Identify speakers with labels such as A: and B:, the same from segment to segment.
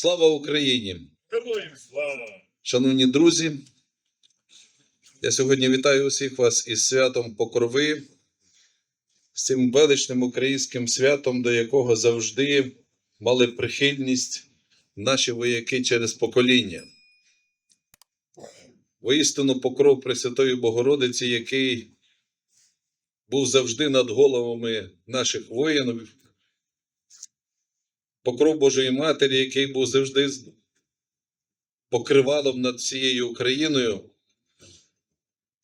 A: Слава Україні!
B: Героям слава!
A: Шановні друзі, я сьогодні вітаю усіх вас із святом Покрови, з цим величним українським святом, до якого завжди мали прихильність наші вояки через покоління. Воістину покров Пресвятої Богородиці, який був завжди над головами наших воїнів, покров Божої Матері, який був завжди покривалом над всією Україною.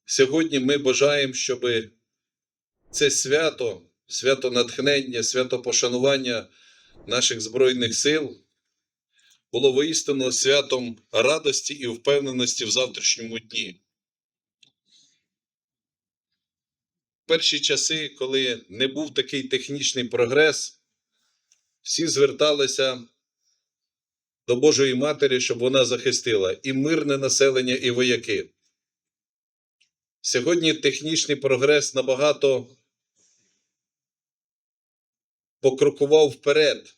A: Сьогодні ми бажаємо, щоб це свято, свято натхнення, свято пошанування наших Збройних сил було воістину святом радості і впевненості в завтрашньому дні. Перші часи, коли не був такий технічний прогрес, всі зверталися до Божої Матері, щоб вона захистила і мирне населення, і вояки. Сьогодні технічний прогрес набагато покрокував вперед.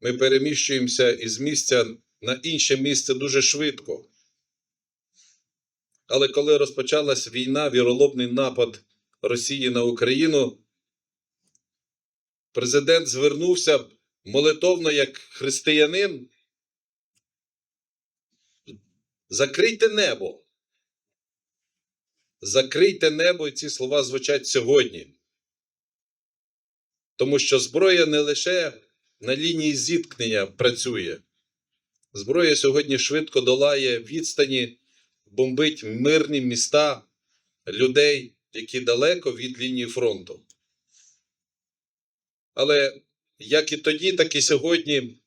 A: Ми переміщуємося із місця на інше місце дуже швидко. Але коли розпочалась війна, віролобний напад Росії на Україну, президент звернувся молитовно як християнин. Закрийте небо. Закрийте небо, і ці слова звучать сьогодні. Тому що зброя не лише на лінії зіткнення працює. Зброя сьогодні швидко долає відстані, бомбить мирні міста людей, які далеко від лінії фронту. Але як і тоді, так і сьогодні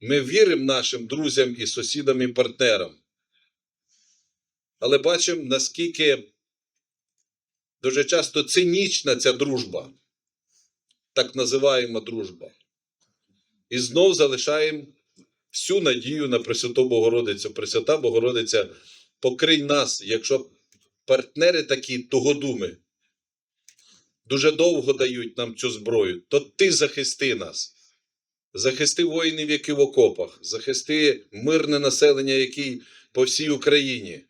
A: ми віримо нашим друзям і сусідам і партнерам. Але бачимо, наскільки дуже часто цинічна ця дружба, так називаємо дружба. І знов залишаємо всю надію на Пресвяту Богородицю. Пресвята Богородиця, покрий нас, якщо партнери такі тугодуми, дуже довго дають нам цю зброю, то ти захисти нас. Захисти воїнів, які в окопах, захисти мирне населення, які по всій Україні.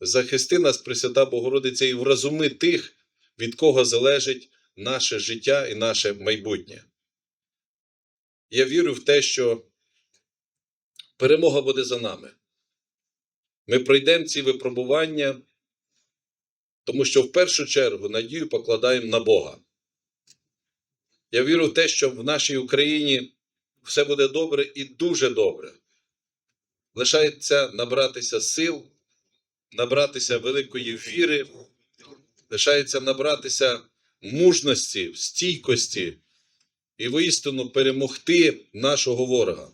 A: Захисти нас, Пресвята Богородиця, і вразуми тих, від кого залежить наше життя і наше майбутнє. Я вірю в те, що перемога буде за нами. Ми пройдемо ці випробування, тому що в першу чергу надію покладаємо на Бога. Я вірю в те, що в нашій Україні все буде добре і дуже добре. Лишається набратися сил, набратися великої віри, лишається набратися мужності, стійкості і воістину перемогти нашого ворога.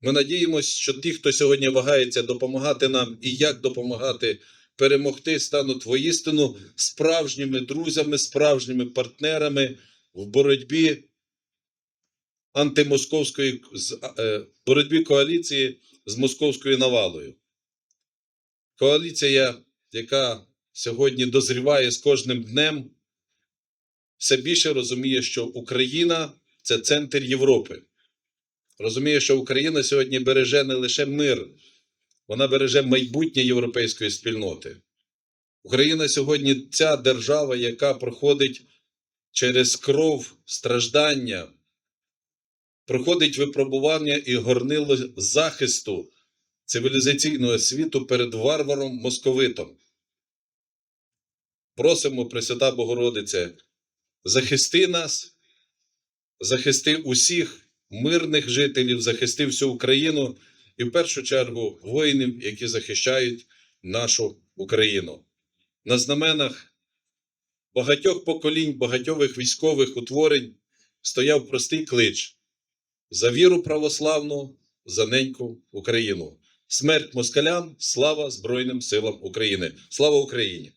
A: Ми надіємося, що ті, хто сьогодні вагається допомагати нам і як допомагати перемогти, стануть воістину справжніми друзями, справжніми партнерами в боротьбі антимосковської е, боротьбі коаліції з московською навалою. Коаліція, яка сьогодні дозріває з кожним днем, все більше розуміє, що Україна це центр Європи. Розуміє, що Україна сьогодні береже не лише мир, вона береже майбутнє європейської спільноти. Україна сьогодні ця держава, яка проходить через кров страждання, проходить випробування і горнило захисту цивілізаційного світу перед варваром московитом. Просимо, Пресвята Богородице, захисти нас, захисти усіх мирних жителів, захисти всю Україну і в першу чергу воїнів, які захищають нашу Україну. На знаменах багатьох поколінь, багатьох військових утворень стояв простий клич за віру православну, за неньку Україну. Смерть москалям, слава Збройним силам України. Слава Україні!